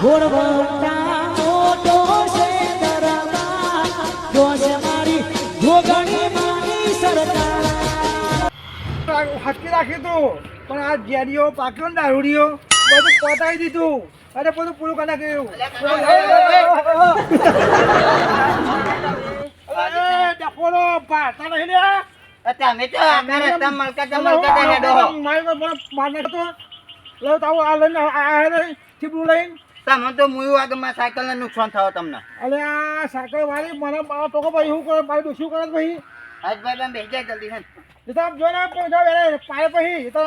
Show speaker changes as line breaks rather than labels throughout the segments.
ઘોડવટા મોટો છે મારી
તું પણ આ જેડીઓ પાક્યો ને દારૂડીઓ બધું પતાવી દીધું અરે બધું પૂરું કરી નાખ્યું ડફોડો, ભારતા નહીં લ્યા.
તમે તો આખા રસ્તા મલકાતા મલકાતા હેડો હો.
મારી પર મને માર નાખતો. લો, તો આ લઈને આ- આ હેડે, લઈને.
તમે તો મુયું આગળમાં સાયકલને નુકસાન થયો તમને.
અરે આ સાયકલ વાળી મને મારો ટોકો ભાઈ શું કરે? મારી ડોશી કરે છે ભાઈ
હજભાઈ તમે બેસી જાય જલ્દી છે
એ તો આમ જોઈને આમ પહોંચાડ એને પાય પછી એ તો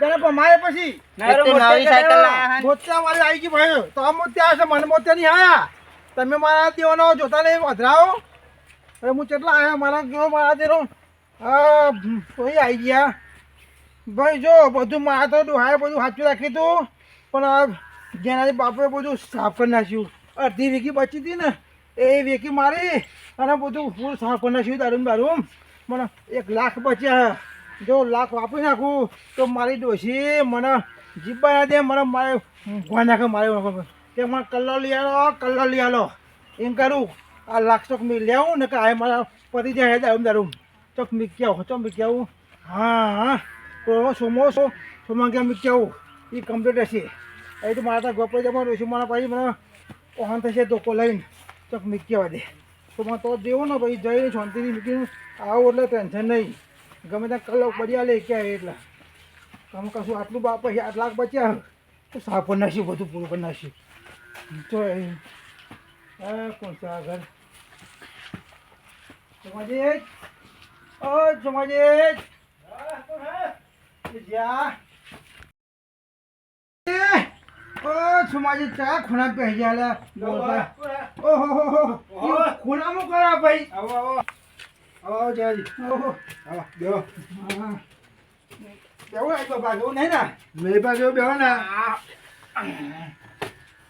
બેને પછી.
નવી સાયકલ
મોતિયા વાળી આવી ગઈ ભાઈ. તો આ મોતિયા હશે મને મોતિયા નહીં આયા. તમે મારા દેવાનો જોતા નહીં વધરાવો અરે હું કેટલા આયા? મારા કેવો મારા દેરો હા કોઈ આવી ગયા. ભાઈ જો બધું મારા તો ડોહાએ બધું સાચું રાખ્યું હતું. પણ આ જેનાથી બાપુએ બધું સાફ કરી નાખ્યું. અડધી વેકી બચી હતી ને, એ વેકી મારી અને બધું ફૂલ સાફ કરી નાખ્યું દારૂમ દારૂમ મને એક લાખ બચ્યા. જો લાખ વાપરી નાખું, તો મારી ડોશી મને જીબ્બા ના દે, મને મારે ભોય નાખે, મારે કે મને કલર લઈ આલો કલર લઈ આલો. એમ કરું, આ લાખ ચોક મી લેવું ને કે આ મારા પતિ જાય દારૂમ દારૂમ ચોક મીકી આવું? ચોક મીકી આવું? હા હા. સોમો સો સોમાં ક્યાં મીકી આવું? એ કમ્પ્લીટ હશે. એ તો મારા તો ગોપાઈ જમા છે, મારા પછી મને ઓહન થશે, ધોકો લઈને ચોક મીકી દે. તો મને તો દેવો ને પછી જઈને શાંતિથી મૂકીને આવું એટલે ટેન્શન નહીં. ગમે ત્યાં કલાક બળ્યા લે ક્યાં એટલે. તમે કશું આટલું બાપ પછી આઠ લાખ બચ્યા તો સાફ કરી નાખ્યું, બધું પૂરું કરી નાખ્યું. તો એ કોણ છે આ ઘર સમાજે ઓ સમાજે જ્યાં ઓ સમાજે ચા ખૂણા પહેરી ગયા બોલતા ઓહો હો. હો ખૂણામાં કરા ભાઈ? આવો આવો. આવો જય ઓહો આવો બેહો. બેહો આ તો બાજુ નહીં ને?
મેરી પાસે બેહો ને.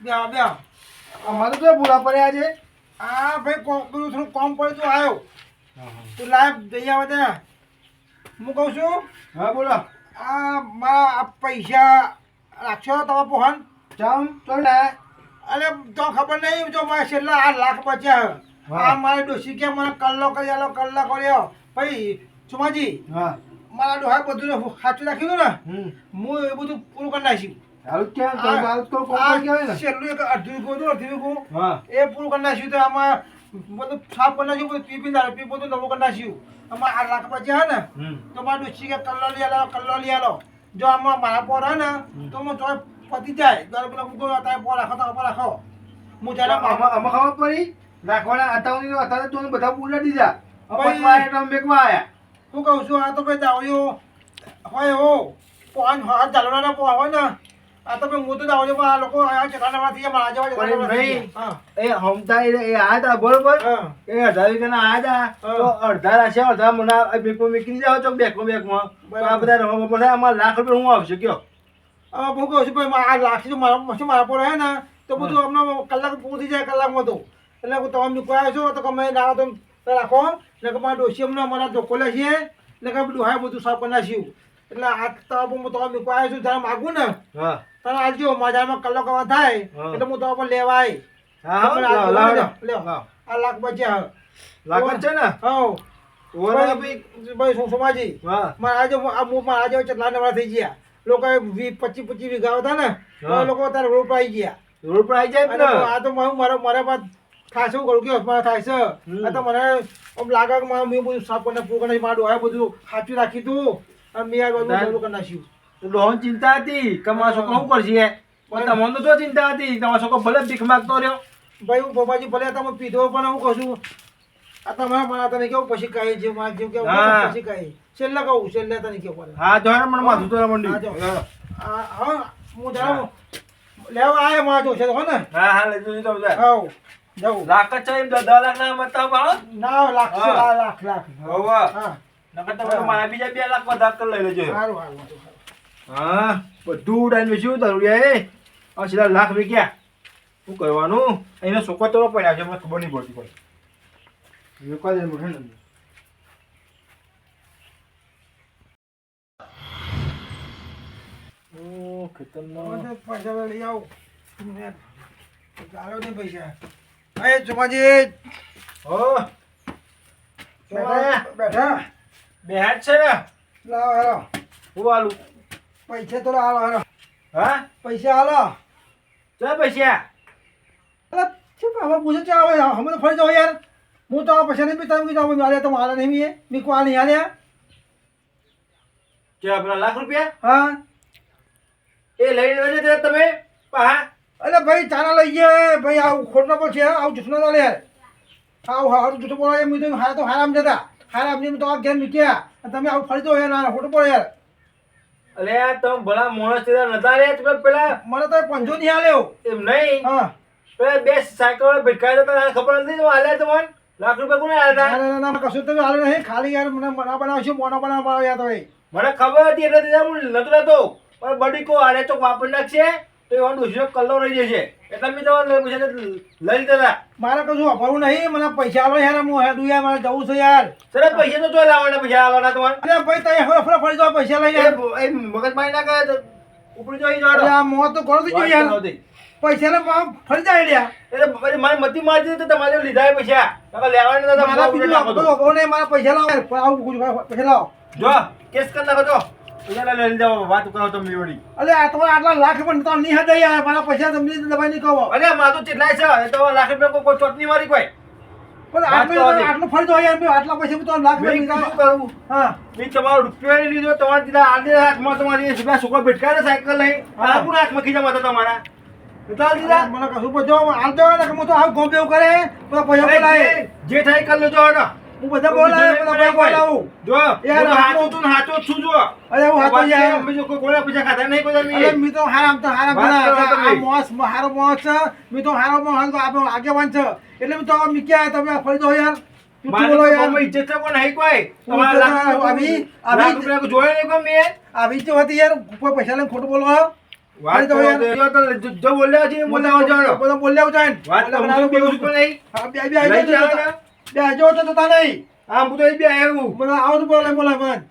બેહો બેહો.
અમારે તો ભૂલા પડે છે
આ ભાઈ પેલું થોડું કોમ પડ્યું તું આવ્યો તું લાઈવ જઈ આવે ત્યાં. હું કહું છું?
હા બોલો.
આ મારા પૈસા રાખશો તમે પોહન
ચમ ને
અરે તો ખબર નહીં જો મારે છેલ્લા આઠ લાખ બચ્યા. આ મારે ડોસી કે મને કલ્લો કરી આલો કલ્લો કર્યો. ભાઈ સુમાજી
હા.
મારા ડોહા બધું સાચું રાખ્યું ને? હું એ બધું પૂરું કરી નાખ્યું એ પૂરું કરી નાખ્યું તો આમાં બધું સાફ કરી નાખ્યું પી પી પી બધું નવું કરી નાખ્યું. આમાં આ લાખ બચ્યા હે ને? તો મારા ડોસી કે કલ્લો લઈ આલો કલ્લો લઈ આલો. જો આમાં મારા પોર હે ને તો હું ચોય પતી જાય દારૂ પેલા મૂકો અત્યારે પોર રાખો તો રાખો હું જ્યારે
આમાં આમાં ખબર પડી રાખવાના અતાવની અત્યારે તો બધા ઉલટી દીધા. પતવા એટલે મેકવા આયા
હું કહું છું આ તો ભાઈ દાવડીઓ હોય હો પોન હાથ ચાલવાના પો હોય ને આ તો હું તો દાવડીઓ પણ આ લોકો આ ચકાનામાંથી મારા જેવા.
ભાઈ.
હા
એ હમતા એ આયા તા બરોબર એ અઢાર વીઘાના આયા તા અડધા રાશે અડધા મને બેકો મેકીને જાઓ તો બેકો બેકમાં આ બધા રમવા બધા અમારે લાખ રૂપિયા હું આવશે કયો
હું કહું છું ભાઈ આ લાખી મારા શું મારા પર ને? તો બધું અમને કલાક પૂરું થઈ જાય કલાકમાં તો. એટલે હું તમે મૂકવા છો તો તમે ના તો તો રાખો. એટલે કે મારા ડોસી અમને અમારા ધોકો લે છે. એટલે કે ડોહાય બધું સાફ કરી નાખ્યું. એટલે આ તો હું તમે મૂકવા આવ્યો છું જ્યારે માગું ને.
તને
તમે આવજો મજામાં કલાક થાય એટલે હું તો પણ લેવા આવી
હા
તમે
હા.
આ લાખ બચ્યા.
લાખ છે ને?
હા ભાઈ સમાજી? મારા આજે આ મારા આજે ચટલા વાળા થઈ ગયા. લોકો પચીસ પચીસ વીઘા હતા ને
હા.
લોકો અત્યારે રોડ આવી ગયા.
રોડ પર આવી જાય ને
આ તો મારું મારા મારા બાદ હું કરું કે મારા થાય છે. આ તો મને આમ લાગે કે મારે મેં બધું સાફ કરીને પૂરું કરી મારું આ બધું સાચું રાખી તું. અને મેં આ બધું. ચાલુ કરી નાખ્યું.
ડોહન ચિંતા હતી. કે મારા છોકરો શું કરશે પણ તમને તો ચિંતા હતી. તમારા મારો છોકરો ભલે ભીખ માંગતો રહ્યો.
ભાઈ હું પપ્પાજી ભલે તમે પીધો પણ હું કહું છું. આ તમારા મારા તને કેવું પછી કહે છે? મારા જેવું કેવું પછી કહે છેલ્લે કહું છેલ્લા તને કેવું પડે?
હા જો મને માથું તો મંડી.
હા હા હું. જાઉં. લેવા આયા માથું છે હો ને?
હા હા લઈ જજો તમે
હાઉ
લાખ જ છે એમ દસ લાખ ના મત ભાવ
ના લાખ છે, લાખ લાખ.
હોવા.
હા.
નકર તમે તો મારા બીજા બે લાખ વધારે તો લઈ લેજો
સારું સારું.
હા બધું ઉડાઈને વેચ્યું તારું એ? સીધા લાખ વેચ્યા. શું કરવાનું? એને છોકરો તો પડ્યા છે મને ખબર નહીં પડતી પણ વેચવા દે મને ને ઓ
હવે તો પૈસા લઈ આવું. ચાલો ને પૈસા. એ ચોમાજી.
હો
બેઠા. બેઠા.
બે હાથ છે ને?
લાવો હાલો.
હું આલું
પૈસા તો હાલો હાલો.
હા?
પૈસા હાલો.
ચાલ પૈસા?
અરે શું હવે પૂછે છે હવે હમણાં ફરી જાઓ યાર. હું તો આ પૈસા નહીં પીતા હું જાઉં હાલે તો હાલે નહીં મીએ. મી કોલ નહીં હાલે
કે પેલા લાખ રૂપિયા?
હા.
એ લઈને લેજો ત્યારે તમે પા
અરે ભાઈ ચાના લઈ ગયા. ભાઈ આવું ખોટનો પણ છે. આવું જૂઠનો ના લે. આવું હારું જૂઠું પડો એમ કીધું હારા તો હારામ જતા. હારામ જેમ તો આ ઘેર અને તમે આવું ફરી દો યાર ખોટું પડે યાર.
અલે તમે ભલા માણસ નતા રે પેલા?
મને તો પંજો નહીં આલ્યો.
એમ નહીં?
હા.
પેલા બે સાયકલ ભટકાયા હતા તને ખબર નથી તો હાલ્યા તમને લાખ રૂપિયા કોને આલ્યા
ના
હતા
ના ના કશું તમે હાલે નહીં. ખાલી યાર મને મના બનાવશું મોના બનાવ યાર તો ભાઈ.
મને ખબર હતી એટલે તો હું નતો લેતો પણ બડી આરે તો વાપરી નાખશે તો એવાનો ડોસીનો કલ્લો રહી જશે. એટલે મેં તમારે લઈ પૈસા લઈ લીધા
મારે કશું વાપરવું નહીં મને પૈસા આવે યાર હું હેડું યાર મારે જવું છે યાર.
સર પૈસા તો ચોય લાવવાના પૈસા આવવાના તમારે.
અરે ભાઈ તમે હવે ફરી જાવ પૈસા લઈ યાર.
એ મગજ મારી ના કરે તો ઉપડી જઈ
અરે આ મોં તો કરો તો યાર. પૈસા ને ફરી જાય યાર
એટલે મારી મતી મારી તો તમારે લીધા પૈસા. તમે લેવાના તમારા તો.
વાપરવું નહીં મારા પૈસા લાવો. પૈસા લાવો.
જો કેસ કરી નાખો તો લઈ લીધા વાત કરો તમે
અરે આ તમારે આટલા લાખ પણ તો નહીં હતા યાર મારા પૈસા તમને દબાઈ નહીં કહો
અરે મારું તો ચેટલાય છે? એ તો લાખ રૂપિયા કોઈ- ચોટની મારી કોઈ.
પણ
આટલો
આટલું
કરવા
ફરી દો યાર આટલા પૈસા તો લાખ રૂપિયા
કરું.
હા.
મેં તમારો રૂપિયો લીધો તમારે દીધા આંધે હાથમાં તમારી છોકરો ભટકાય ને સાયકલ
નહીં
આ કોણ હાથમાં ખીજામાં હતા તમારા? દીધા
મને કશું બધો હાલ હું તો આવું ગોમ બેવ કરે પૈસા બોલાય.
જે થાય કર લેજો હડો.
હું બધા બધા બોલાવું.
જો
યાર,
હું તો હાચું છું હાચું જો
અરે હું હાથો યાર.
અમે જો કોઈ કોના પૈસા ખાતા નહીં કોઈ
અરે મી તો હારામ તો હારામ. આ મોસ હારો મોસ મી તો હારો મોસ. તો આપણો આગેવાન છે. એટલે મી તો મી ક્યાં? તમે ફરી દો યાર. પૈસા લઈને ખોટું બોલો
વાત
તો
જો બોલ્યા છે
બોલ્યા બોલ્યા જાય
વાત તો.
બે બે આવી જતો
ને.
બે આજો તો તા નહીં
આમ તો એ બી આવ્યું.
બધા આવો તો બોલે બોલે મન પણ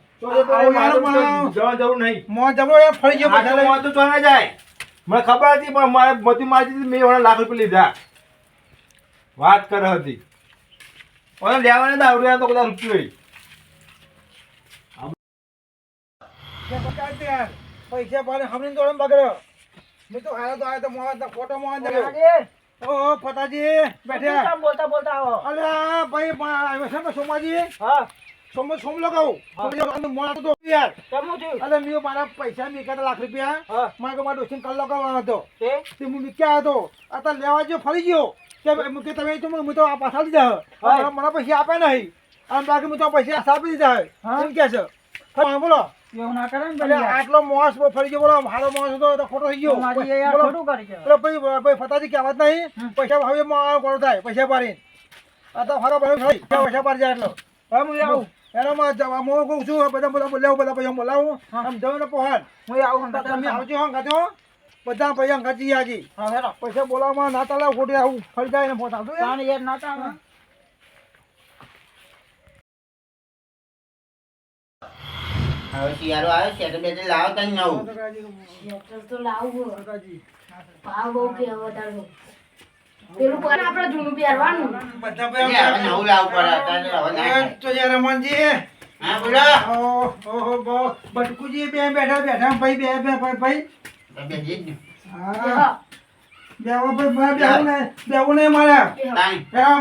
મને ખબર હતી પણ મારે મતી મારી મેં લાખ રૂપિયા લીધા. વાત કરે હતી. ઓલા લેવાના દાવડિયા તો રૂપિયો હોય.
પૈસા પાડે હમણાં દોડે બગડ્યો. મેં તો હારા તો આવ્યો તો મોં તો ખોટો ઓહો ફટાજી બેઠ્યા
બોલતા બોલતા આવો?
અલ્યા ભાઈ આવ્યો છે ને સોમાજી.
હા.
સોમ સોમ લગાવું. મોડા તો યાર.
કેમનું થયું?
અરે મેં મારા પૈસા મેં લાખ રૂપિયા. મારે કે મારો ડોસીને કલ લગાવવાનો હતો.
તે?
હું મૂક્યા હતો. અત્યારે લેવા જો ફરી ગયો કે કે તમે તો હું તો આ પાછા લીધા. મને પૈસા આપે નહીં. આમ બાકી હું તો પૈસા આપી દીધા.
હા.
એમ કે છે. બોલો.
એવું ના કરે ને
આટલો મોસ ફરી ગયો બોલો હારો મોસ હતો તો ખોટો થઈ ગયો.
મારી. ખોટું કરી
પેલો ભાઈ ભાઈ ફતાજી કહેવત નહીં. પૈસા હવે માં કોણ થાય પૈસા પાડી આ તો હારો ભાઈ પૈસા પાડી જાય એટલો. હવે હું આવું. એનો માં જવા હું કહું છું બધા બધા બોલાવું બધા પૈસા બોલાવું. આમ જવું ને પહોંચ
હું આવું
તમે આવજો હંગાજો બધા પૈસા હંગાજી આજી. પૈસા બોલાવવામાં ના ચાલે ખોટી આવું ફરી જાય ને પહોંચ આવજો યાર.
ના ચાલે.
હવે શિયાળો આવે છે તો બે ત્રણ લાવો તને નવું.
લેટર તો
હંગાજી.
ભાવ બહુ કે વધારો પેલું પર આપણે જૂનું પહેરવાનું.
બધા પે
નવું લાવવું પડે હવે ના
તો યાર રમણજી.
હા બોલો.
ઓહો બહુ બટકુજી બે બેઠા બેઠા ભાઈ બે બે ભાઈ ભાઈ.
તો બે જ
હા. બેવો ભાઈ મારે બેવું ને બેવું નહીં મારે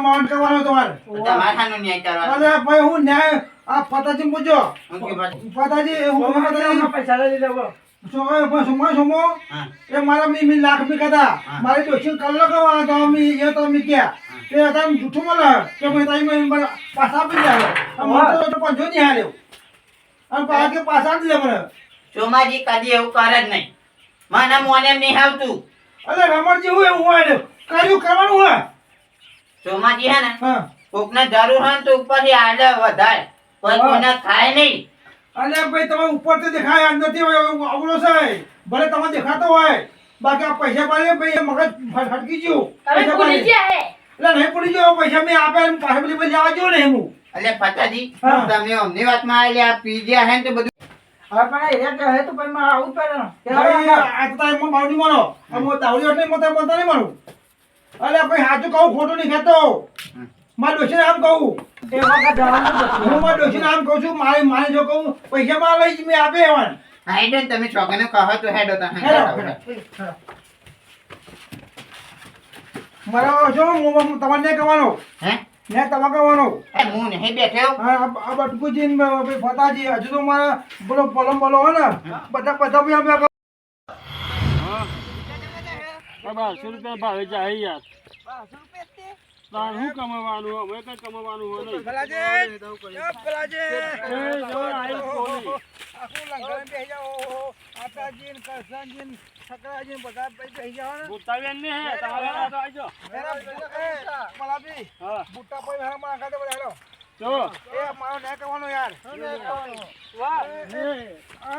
માઉન્ટ કરવાનો તમારે.
બધા માથાનો ન્યાય કરવાનો.
અરે ભાઈ હું ન્યાય આ ફતાજી મુજો
હું
ફતાજી હું ફતાજી
પૈસા લઈ લેવો
સોમો સોમો? સોમો. એ મારા મી મી લાખ મી કદા મારે દોશી કલ્લો કવા તો મી એ તો મી ક્યાં? તે તમ જૂઠું મળે કે ભાઈ તાઈ મે પાછા આપી દે મને તો પંજો નહીં હાલ્યો અને કે પાછા આપી દે મને
ચોમાજી કદી એવું કરે જ નહીં. મને મોને એમ નહીં આવતું.
અરે રમણજી હું એવું હોય ને. કર્યું કરવાનું હોય.
ચોમાજી હે ને કોકને જરૂર હોય ને તો ઉપરથી આડે વધારે. કોઈ
હા.
ખાય નહીં.
અને ભાઈ તમે ઉપરથી દેખાય અંદરથી હોય અવળો છે ભલે તમે દેખાતો હોય. બાકી આ પૈસા પાડે ભાઈ મગજ ફટકી ગયું. એટલે નહીં પડી પૈસા મેં આપે બધી પછી જવા જો ને હું.
એટલે ફટાજી. તમે અમની વાતમાં આવેલી આ પી ગયા હે ને તો બધું.
હવે પણ એ તો મારે આવું પડે ને. કે
ભાઈ આ તો તારે એમાં બાવડી માનો આ એટલે મતે મતે નહીં મારું અલ્યા ભાઈ સાચું કહું ખોટું નહીં કહેતો. મારા ડોશીને આમ કહું.
એ
હું મારા ડોશીને આમ કહું છું મારે મારે જો કહું પૈસા માં લઈ મેં આપે એવાને.
હાઈડો તમે છોકરાને કહો તો હેડો તો
મારા. જો હું હું તમારે નહીં કહેવાનો.
હે?
ને તમારે કહેવાનો.
એ હું નહીં બેઠ્યો
હા આ- બટકુજી ફતાજી હજુ તો મારા બોલો પલમ બોલો હો ને. બધા બધા બી અમે
બારસો રૂપિયા ભાવે જાય યાર. તાર કમાવાનું અમે કઈ કમાવાનું હોય નહીં.
ભલાજી, એ ભલાજી.
એ જો આઈ કોલી
આખું લંગર બેસી જાઓ. આટાજી ને કરસનજી ને છકરાજી ને બધા બેસી જાઓ ને.
ભૂતાવેન ને હે તમારે આ તો
આજો મેરા ભલાજી,
હા.
બુટ્ટા પર હેરા માં ખાતે બધા હેલો.
જો.
એ મારો ને કહેવાનો યાર.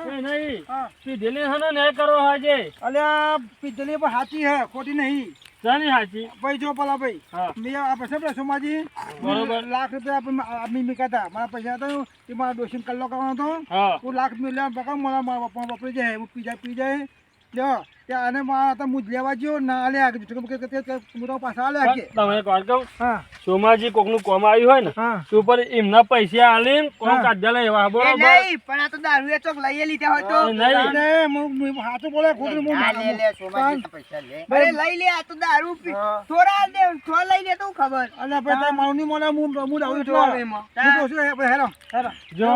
એ નહીં પીધેલી હે ને કરો હાજે.
અલ્યા પીધેલી પર સાચી હે ખોટી નહીં.
જાની હાચી.
ભાઈ જો પેલા ભાઈ મેં આ પૈસા પેલા સોમાજી?
બરોબર.
લાખ રૂપિયા આપણે આદમી મૂક્યા હતા. મારા પૈસા હતા એ મારા ડોશીને કલ્લો કરવાનો હતો.
હા.
લાખ મિલિયન પકડ મારા મારા પપ્પા વાપરી જાય હું પી જાય પી જાય. જો ત્યાં આને મારા મુજ લેવા જો ના આલ્યા કે પાછા પાસા કે
પણ તમે કોણ કહું
હા.
સોમાજી કોકનું કોમ આવ્યું હોય ને
હા.
તો ઉપર એમના પૈસા આલીને
કોણ
કાઢ્યા લઈ એવા બરોબર?
પણ આ તો દારૂ એ ચોક લઈ લીધા હોય
તો. નહીં.
અરે, હું- હું સાચું બોલે ખોટું હું
લે લે સોમાજી પૈસા લે.
અરે લઈ લે આ તો દારૂ. થોડા દે થોડા લઈ લે તો ખબર.
અને પણ તારે મારું ની મને હું હું દારૂ એટલો
જોવે એમાં.
હું તો હેરો. હેરો.
જો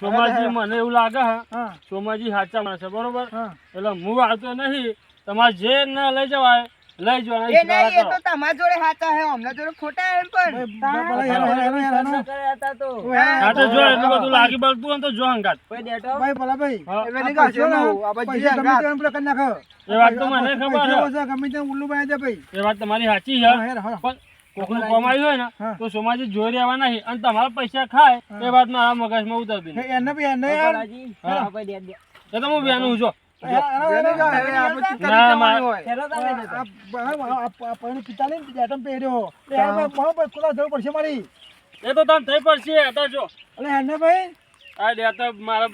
સોમાજી મને એવું લાગે હે.
હા.
સોમાજી સાચા માણસ છે બરોબર?
હા.
એટલે હું આવતો નહીં. તમારે જે ના લઈ જવાય લઈ જવાના
એ નહીં એ તો તમારા જોડે સાચા હે અમને જોડે ખોટા એમ પણ.
ભાઈ, ભાઈ, હેરો હેરો હેરો હેરો
હા તો જો એટલું બધું લાગી બળતું હોય તો જો હંગાત
ભાઈ ભલા ભાઈ.
હા.
આ પૈસા ને, પૈસા ગમે તેમ પેલા કરી નાખો.
એ વાત તો મને ખબર છે.
ગમે તેમ ઉલ્લુ બાય દે ભાઈ.
એ વાત તમારી સાચી
હા,
છે. પણ કોકનું કમાયું હોય ને તો સોમાજી જોઈ રહેવા નહીં. અને તમારા પૈસા ખાય એ વાત મારા મગજમાં ઉતરતી
એને બી એને
એ તો હું બેનું છું
પડશે મારી.
એ તો તમે થઈ પડશે હતા જો
અલે હેને ભાઈ.
આ લે તો મારા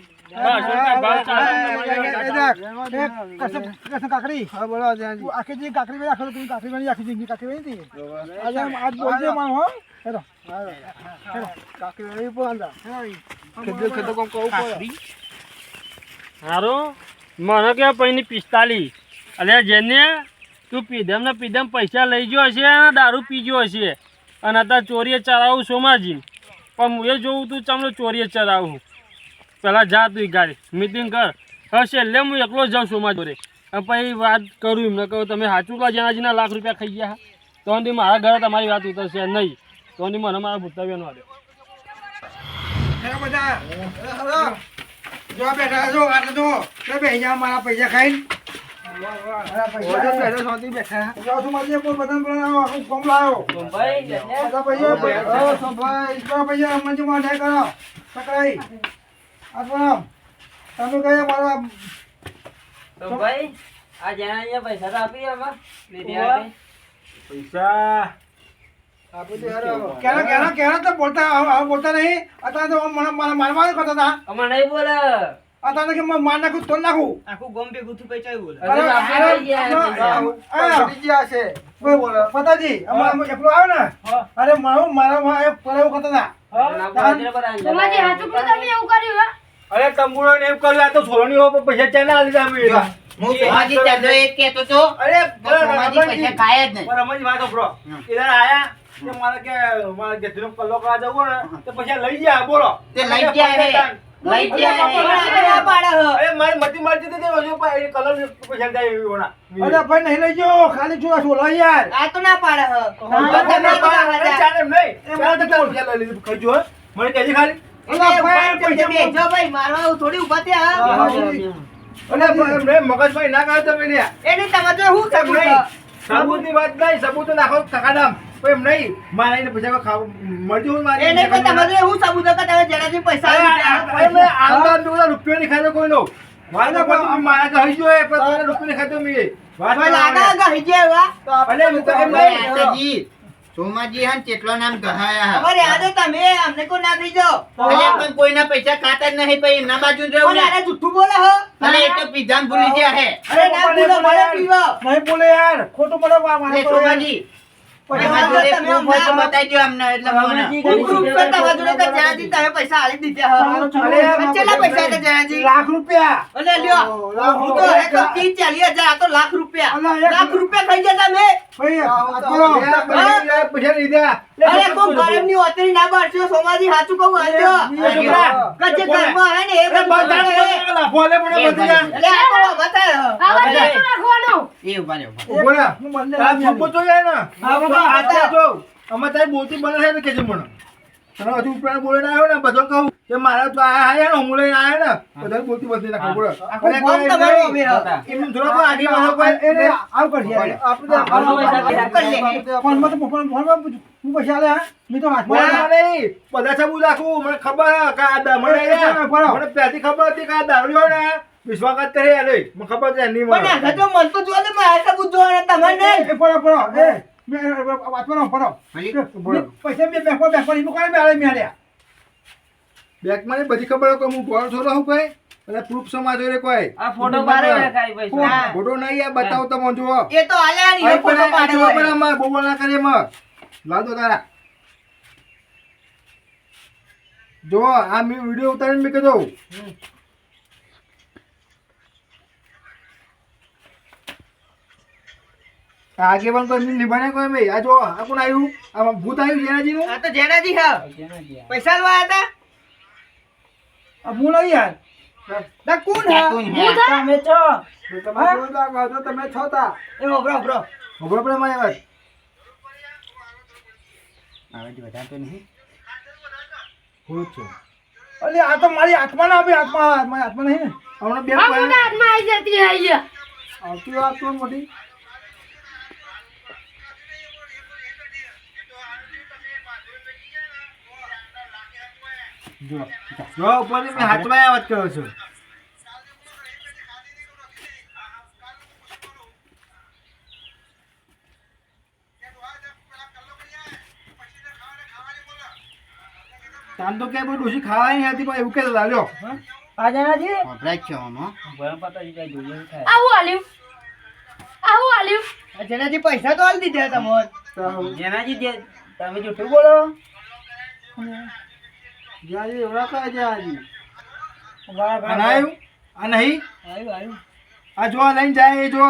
કાકડી. આખી કાકડી કાકડી કાકડી હતી. આજે બોલજે મારો, હો? હેરો. હેરો. હેરો.
હારું મને કે પૈની પિસ્તાલીસ. અલે જેને તું પીધેમ ને પીધેમ પૈસા લઈ ગયો હશે અને દારૂ પીજો હશે. અને અત્યારે ચોરીએ ચરાવું સોમાજી પણ હું એ જોઉં તું ચમલો ચોરીએ ચરાવું પહેલાં જા તું ગાડી. મીટિંગ કર. હવે છેલ્લે હું એકલો જાઉં સોમા જોડે. પછી વાત કરું એમને કહું, તમે સાચું કહો જેનાજીના લાખ રૂપિયા ખાઈ ગયા તો મારા ઘરે તમારી વાત ઉતરશે નહીં. તો મને મારા ભૂતાવ્યાનો આવ્યો
બધા. જો આ બેઠા છો, આટલે જો. જો બેસી જાઓ મારા પૈસા ખાઈને. પૈસા. કરો. પકડાઈ. આ તો તમે કયા મારા
પૈસા
કેરા કેરા કેરા તો બોલતા આવ- આવ બોલતા નહીં. અત્યારે તો મને મને મારવા કરતા હતા. અત્યારે કે માર નાખું તોડ નાખું.
આખું ગોમ ભેગું થયું પૈસા બોલે.
અરે, પતાજી એકલો ને? મારું મારા માં એક એવું કરતા હતા.
કર્યું
અરે તંબુરો ને એમ કર્યું આ તો છોડની હો પૈસા ચાલે આલી દે અમે
હું. સોમાજી ચંદ્ર એ કહેતો તો
અરે
સોમાજી પૈસા ખાય જ નહીં.
પણ રમણજી વાત સાંભળો. ઇધર આયા? કે મારે કે મારે ગેસનો કલ્લો કરવા જવું ને તો પૈસા લઈ ગયા બોલો.
તે લઈ ગયા હે. લઈ ગયા હે.
અરે મારી મતી મરજી તે હજુ પણ એ કલર પૈસા જાય એવી હોના.
અરે ભાઈ નહીં લઈ ગયો. ખાલી જો છોલો યાર.
આ તો ના પાડે હ.
ચાલે નહીં. ચાલે તો પૈસા લઈ લીધું. ખાઈ મને કહેજે ખાલી.
અલા ભાઈ પૈસા
બેજો ભાઈ મારવા થોડી ઊભા થયા.
અરે ના કાઢો તમે
હું સબૂત.
વાત નહીં સબૂત તો નાખો પણ એમ નહીં મારે એને પૈસા ખાવ મરજી હોય મારી
પણ તમારે જો હું કે તમે જેનાથી પૈસા
અરે, મેં આમદાર જોડે રૂપિયો નહીં ખાધો કોઈનો. મારે તો મારા તો હઈ જોઈએ, પણ કોઈને રૂપિયો નહીં ખાધો મેં. વાત
ભાઈ લાગે કે હજી એવા?
હું તો એમ નહીં.
સોમાજી હન કેટલો નામ ગહાયા
અમારે યાદ તમે અમને કોઈ ના થઈ જાઓ
પણ કોઈના પૈસા ખાતા જ નહીં એમના બાજુ
જુઠ્ઠું બોલે હો
અલે એ તો પીધામ ભૂલી ગયા હે
અરે ના પીવો
નહીં બોલે યાર ખોટું બોલો મારે
અરે
બોલે.
સોમાજી
લાખ રૂપિયા.
અલે લ્યો, હું તો ત્રીસ ચાલીસ હજાર, તો લાખ રૂપિયા. લાખ રૂપિયા ખાઈ ગયા તમે.
પૈસા લીધા
અરે કોઈ ની ઓતરી ના બાળશો, સોમાજી સાચું કહું આજો. કચ્ચે ઘરમાં હે ને એ બધું.
લાફો પણ બધી જા.
એટલે આ તો બતાય હો.
આવા કેટલું રાખવાનું
એ ઊભા રહો,
ઊભા.
હું
મને
આ
થપ્પો તો જાય ને.
હા, બાબા,
આ તો આમાં તારી બોલતી બને છે ને કહેજે મને. તને હજુ ઉપર બોલે ના આવ્યો ને બધો કહું કે મારા તો આયા આયા ને હું લઈને આયા ને બધા બોલતી બોલતી ના બોલો
આખું
અને
તમારો. અમે.
એમ થોડા કોઈ આગળ મારો પર
એને આવ કર યાર. આપણે
કરશે.
ફોનમાં તો ફોન- ફોનમાં હું પૈસા આલે હા? મેં તો હાથમાં
બોલવા નહીં. બધા સબૂત રાખું મને ખબર કે આ દા- મને
બરાબર.
ખબર હતી કે આ દારૂ ને વિશ્વાસ કરે અરે મને ખબર છે નહીં
પણ
મને
આ તો મન તો જોવા દે, મારે તો બધું જોવાના, તમારે નહીં.
પડો પડો એ મેં વાંચવાનો પડો. પૈસા મેં બેંકો બેંકો એનું કોને મેળે મેળ્યા
બેંકમાં ની બધી ખબર કે હું ભણો છો હું કોઈ અને પ્રૂફ સમાજ હોય કોઈ.
આ ફોટો મારે ખાઈ પૈસા
ફોટો નહીં આ બતાવો તમે જુઓ.
એ તો આલ્યા નહીં, ફોટો
પણ
પાડે
પણ આમાં બહુ બોલ ના લાવ દો તારા. જો આ મેં વીડિયો ઉતારીને મેં કીધું. આ આગેવાન કોઈ નિભાને કોઈ ભાઈ આ જો આ કોણ આવ્યું? આ ભૂત આવ્યું જેનાજીનું?
આ તો જેનાજી હા. પૈસા લેવા
હું નહીં યાર?
ના કોણ હા?
હે?
તમે છો તમે જો લાગો છો તમે છો તા
એ હોભળો, હોભળો.
ખબર પડે મારી વાત
આવાજ વધારતો નહીં.
ભૂત છે
અલે આ તો મારી હાથમાં ના આવી હાથમાં મારી હાથમાં નહીં ને
હમણાં બે
હાથમાં આવી જતી આઈ
આવતી વાત તો મોટી
જો જો ઉપરથી મેં હાથમાં વાત કરો છો. તાન તો ક્યાંય બહુ ડોસી ખાવાની હતી પણ એવું કે લાલ્યો
આ જણાજી
વપરાય છે આમાં.
આવું આલ્યું. આવું આલ્યું.
આ જેનાજી પૈસા તો આલી દીધા તમને.
જેનાજી તમે જૂઠું બોલો?
જ્યાંજી
ઓળખાય ના આવ્યું આ નહીં?
આવ્યું આવ્યું
આ જો લઈને જાય એ જો.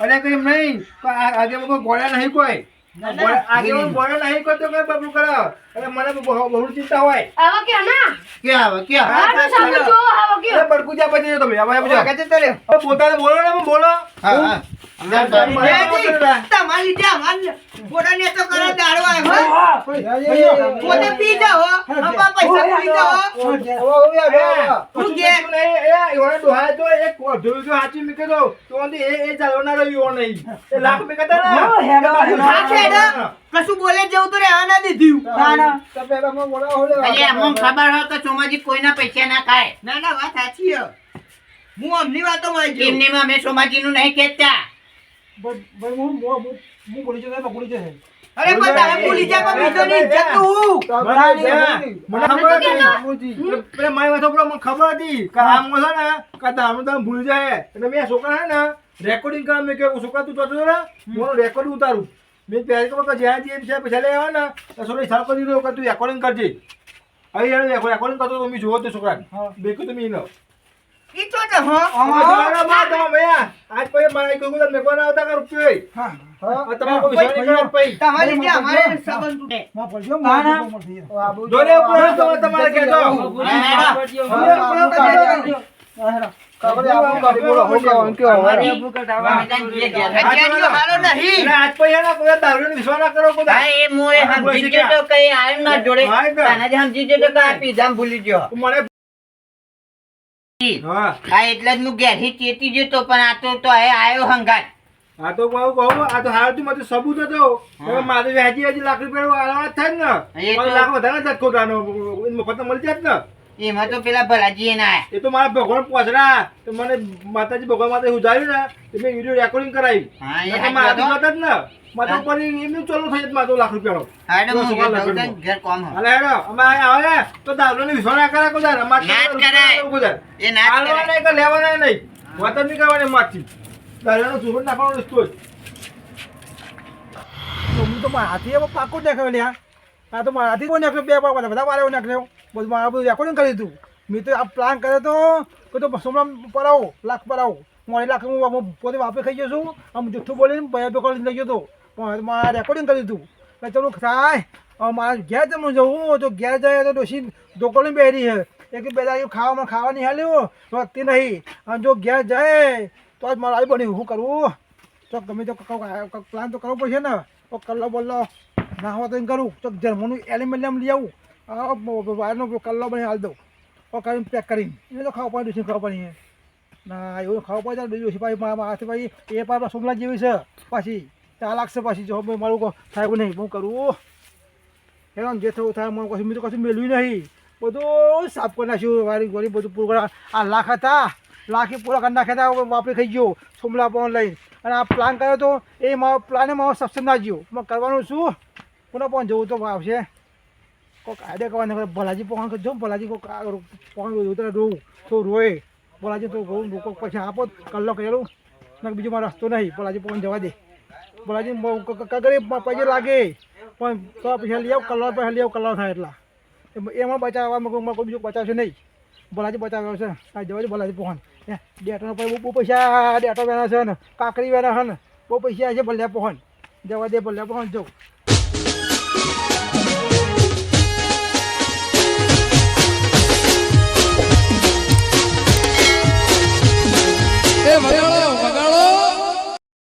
અરે કઈ નહીં આગે કોઈ ગોળા નહીં કોઈ. આગે ગોળા નહીં. કોઈ તો કઈ બબલું કરાવ એટલે મને બહુ બહુ ચિંતા હોય.
આવા કે ના.
ક્યાં આવે, ક્યાં આવે?
સામે જો આવા કે
અરે આવા
તો
પોતાને બોલો ને બોલો.
હા, હા.
તમારી લીધે અમારે ફોટાની તો કરો દાડો પોતે પી જાઓ, પૈસા પી જાઓ, હો. કે?
એ એવડે ડોહાય તો એક જોયું તો સાચી મૂકી દો તો એ એ ચાલવાના રહ્યો નહીં. એ લાખ ને.
કશું બોલે જેવું તો રહેવા ના દીધું.
ખબર હોય તો સોમાજી કોઈના પૈસા ના ખાય.
ના ના વાત સાચી હું અમની વાતો માં છું.
એમનીમાં અમે નહીં કહેતા.
ભાઈ હું હું હું બોલી જશે પકડી જશે.
અરે પણ તારે ભૂલી જા પણ બીજોની ઇજ્જત તો.
મને ખબર હતી પેલા મારી વાત સાંભળો, મને ખબર હતી કે આમ છે ને કે દારૂ દામ ભૂલી જાય એટલે મેં છોકરા છે ને રેકોર્ડિંગ કામ મેં કહ્યું છોકરા તું તો ને હું રેકોર્ડિંગ ઉતારું. મેં પહેરી કહું કે જ્યાં જે છે પૈસા લઈ આવે ને તો છોકરો હિસાબ કરી દીધો કે તું રેકોર્ડિંગ કરજે. હવે એને રેકોર્ડિંગ કરતો તો મેં જોવો તે છોકરાને. બેકું તમે
તો છે, હો.
હવે તમે આ તમારે એટલે
જ હું ઘેરથી ચેતી જતો પણ આ તો તો એ આવ્યો હંગાત.
આ તો બહુ કહું આ તો હાલ તું મને સબૂત હતો. હવે મારે વ્યાજી વ્યાજી લાખ રૂપિયા જ થાય ને.
એ તો-
પણ લાખ વધારે જ ખોટાનો મફત મળી જાય ને.
એમાં તો પેલા ભલાજી ના
એ તો મારા ભગવાન પોસરા તો મને માતાજી ભગવાન માતા ઉજાડ્યું ને તો મેં વીડિયો રેકોર્ડિંગ કરાવી.
હા, એ
તો જોતા જ ને. માતા ઉપર એમનું ચાલુ થઈ મારા લાખ રૂપિયાનો.
ઘેર કોમ.
હેડો અમે આવે ને તો વિશ્વાસ ના કરે કોઈ દાડો. અમારે તો.
એ ના
નહીં કે લેવાના નહીં. વાત જ નહીં કરવાની માથી દારૂનો જુગાર નાખવાનો રસ્તો જ.
હું તો મારા હાથી પાકો જ નાખ્યો લ્યા આ તો મારા હાથી કોઈ બે પાક બધા બધા મારે નાખ્યો. બધું મારા બધું રેકોર્ડિંગ કરી દીધું. મેં તો આ પ્લાન કર્યો તો, કે તો સોમરામ પર આવો લાખ પડાવો. હું અઢી લાખ હું હું પોતે વાપે ખાઈ ગયો છું. આમ જુઠ્ઠું બોલીને બે બે લઈ ગયો હતો પણ મારા રેકોર્ડિંગ કરી દીધું. એટલે ચલો થાય. મારા ઘેર જમું જવું તો ઘેર જાય તો ડોસી ઢોકળી બેરી છે એક બે દાડી ખાવામાં ખાવા નહીં હાલ્યો વધતી નહીં. અને જો ઘેર જાય, તો આજ મારા આવી બન્યું શું કરવું તો ગમે તો પ્લાન તો કરવો પડશે ને. તો કલ્લો બલ્લો. ના હોય તો કરું. તો જર્મનું એલ્યુમિનિયમ લઈ આવું. આ વાયરનો કલ્લો બની હાલ દઉં. કરીને પેક કરીને. એ તો ખાવા પડે ખાવા પડે ના, એવું ખાવા પડે તો બીજું પાછી મારા હાથે પાછી એ પાછા સોમલા જેવી છે. પાછી ત્યાં લાગશે પાછી, જો મારું થાય નહીં. હું કરું એનો જે થયું થાય, મને કશું મેં તો કશું મેળવ્યું નહીં. બધું સાફ કરી નાખ્યું. વારી ગોળી બધું પૂરું કરી આ લાખ હતા. લાખી પૂરા કરી નાખ્યા હતા. વાપરી ખાઈ ગયો. સોમલા પણ લઈને. અને આ પ્લાન કર્યો તો એ મારો પ્લાને મારો સક્ષમ ના ગયો. મેં કરવાનું શું પુનઃ પણ જવું તો આવશે. કોઈક આઈડિયા કરવાના ભલાજી પહોંચ જો ભલાજી કોઈક પહોંચ ઉતરે રોવું તો રોય. ભલાજી તો ઘઉં લોકો પછી આપો, કલ્લો કરેલું. ને બીજો મારો રસ્તો નહીં ભલાજી પહોંચ જવા દે. ભલાજી કગરે પૈસે લાગે. પણ તો પૈસા લઈ આવ કલર પૈસા લઈ આવ કલર થાય એટલા. એમ- બચાવવા કોઈ કોઈ બીજું બચાવશે નહીં. ભલાજી બચાવ્યો છે આ જવા દે ભલાજી પહોંચ ડેટાનો પછી બહુ પૈસા, ડેટો વેના છે ને કાકરી વેના છે ને, બહુ પૈસા છે ભલ્યા પહોંચ જવા દે ભલે પહોંચ જાઉં.